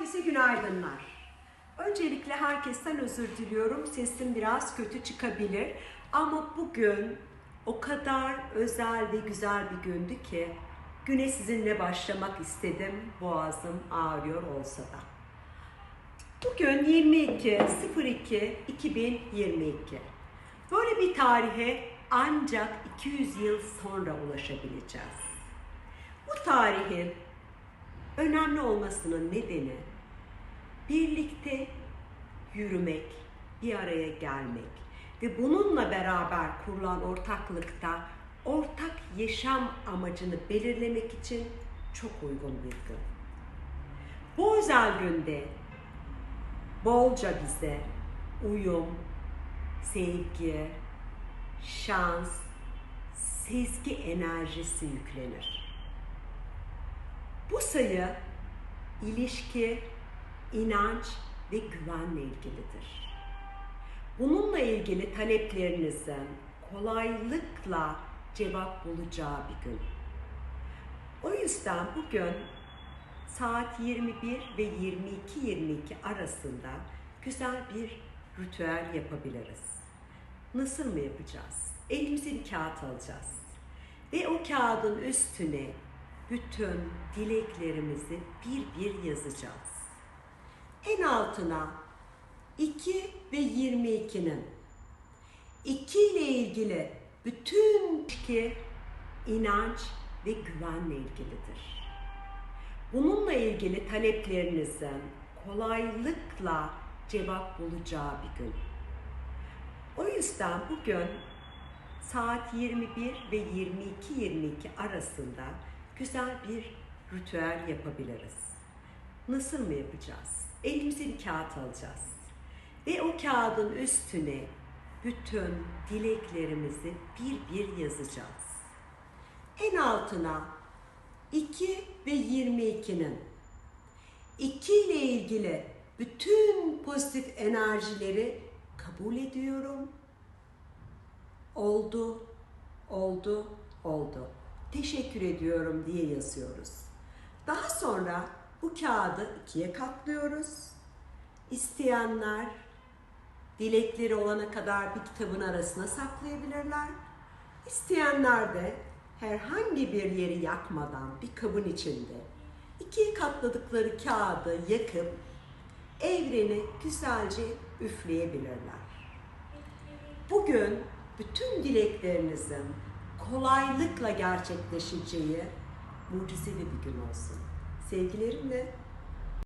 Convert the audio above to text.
Herkese günaydınlar. Öncelikle herkesten özür diliyorum. Sesim biraz kötü çıkabilir. Ama bugün o kadar özel ve güzel bir gündü ki güne sizinle başlamak istedim. Boğazım ağrıyor olsa da. Bugün 22 02 2022. Böyle bir tarihe ancak 200 yıl sonra ulaşabileceğiz. Bu tarihin önemli olmasının nedeni birlikte yürümek, bir araya gelmek ve bununla beraber kurulan ortaklıkta ortak yaşam amacını belirlemek için çok uygun bir gün. Bu özel günde bolca bize uyum, sevgi, şans, sezgi enerjisi yüklenir. Bu sayı ilişki, inanç ve güvenle ilgilidir. Bununla ilgili taleplerinizin kolaylıkla cevap bulacağı bir gün. O yüzden bugün saat 21 ve 22-22 arasında güzel bir ritüel yapabiliriz. Nasıl mı yapacağız? Elimize bir kağıt alacağız. Ve o kağıdın üstüne bütün dileklerimizi bir bir yazacağız. En altına 2 ve 22'nin 2 ile ilgili bütün ki inanç ve güvenle ilgilidir. Bununla ilgili taleplerinizin kolaylıkla cevap bulacağı bir gün. O yüzden bugün saat 21 ve 22-22 arasında güzel bir ritüel yapabiliriz. Nasıl mı yapacağız? Elimize bir kağıt alacağız. Ve o kağıdın üstüne bütün dileklerimizi bir bir yazacağız. En altına 2 ve 22'nin 2 ile ilgili bütün pozitif enerjileri kabul ediyorum. Oldu, oldu, oldu. Teşekkür ediyorum diye yazıyoruz. Daha sonra bu kağıdı ikiye katlıyoruz. İsteyenler dilekleri olana kadar bir kitabın arasına saklayabilirler. İsteyenler de herhangi bir yeri yakmadan bir kabın içinde ikiye katladıkları kağıdı yakıp evreni güzelce üfleyebilirler. Bugün bütün dileklerinizin kolaylıkla gerçekleşeceği mucizevi bir gün olsun. Sevgilerimle